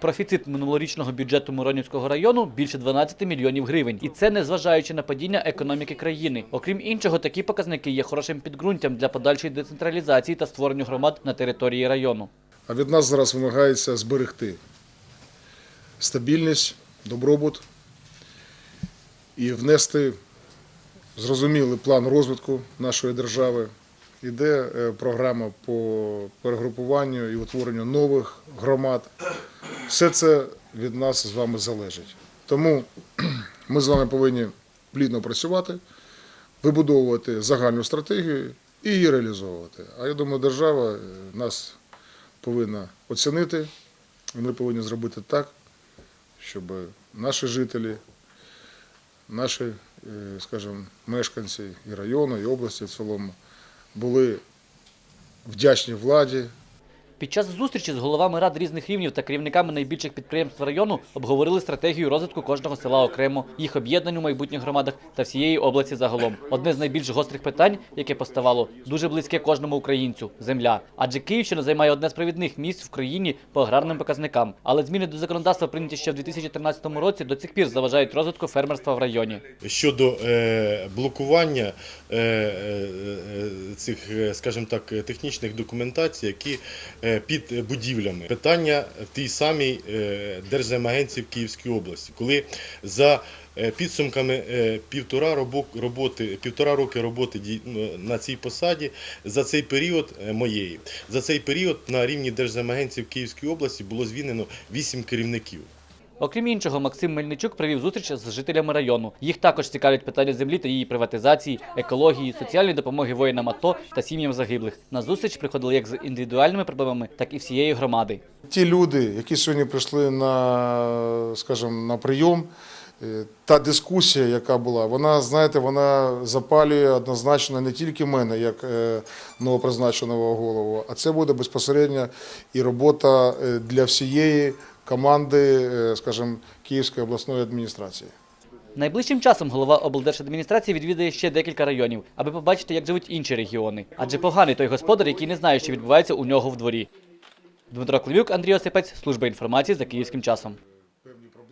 Профіцит минулорічного бюджету Миронівського району більше 12 мільйонів гривень. І це незважаючи на падіння економіки країни. Окрім іншого, такі показники є хорошим підґрунтям для подальшої децентралізації та створення громад на території району. А від нас зараз вимагається зберегти стабільність, добробут і внести зрозумілий план розвитку нашої держави. Іде е, програма по перегрупуванню і утворенню нових громад. Все це від нас з вами залежить. Тому ми з вами повинні плідно працювати, вибудовувати загальну стратегію і її реалізовувати. А я думаю, держава е, нас повинна оцінити, і ми повинні зробити так, щоб наші жителі, наші, е, скажімо, мешканці і району, і області в цілому були вдячні владі, Під час зустрічі з головами рад різних рівнів та керівниками найбільших підприємств району обговорили стратегію розвитку кожного села окремо, їх об'єднань у майбутніх громадах та всієї області загалом. Одне з найбільш гострих питань, яке поставало, дуже близьке кожному українцю земля. Адже Київщина займає одне з провідних місць в країні по аграрним показникам. Але зміни до законодавства, прийняті ще в 2013 році, до цих пір заважають розвитку фермерства в районі. щодо е, блокування е, е, е, цих, е, скажімо так, технічних документацій, які під будівлями. Питання в тій самій е, Держземагенції в Київській області, коли за е, підсумками е, півтора робо- роботи, півтора роки роботи на цій посаді, за цей період е, моєї, за цей період на рівні Держземагенції в Київській області було звільнено вісім керівників. Окрім іншого, Максим Мельничук провів зустріч з жителями району. Їх також цікавлять питання землі та її приватизації, екології, соціальної допомоги воїнам АТО та сім'ям загиблих. На зустріч приходили як з індивідуальними проблемами, так і всієї громади. Ті люди, які сьогодні прийшли на, скажімо, на прийом, е, та дискусія, яка була, вона, знаєте, вона запалює однозначно не тільки мене, як е, новопризначеного голову, а це буде безпосередньо і робота е, для всієї команди, е, скажімо, Київської обласної адміністрації. Найближчим часом голова облдержадміністрації відвідає ще декілька районів, аби побачити, як живуть інші регіони. Адже поганий той господар, який не знає, що відбувається у нього в дворі. Дмитро Клевюк, Андрій Осипець, служба інформації за київським часом.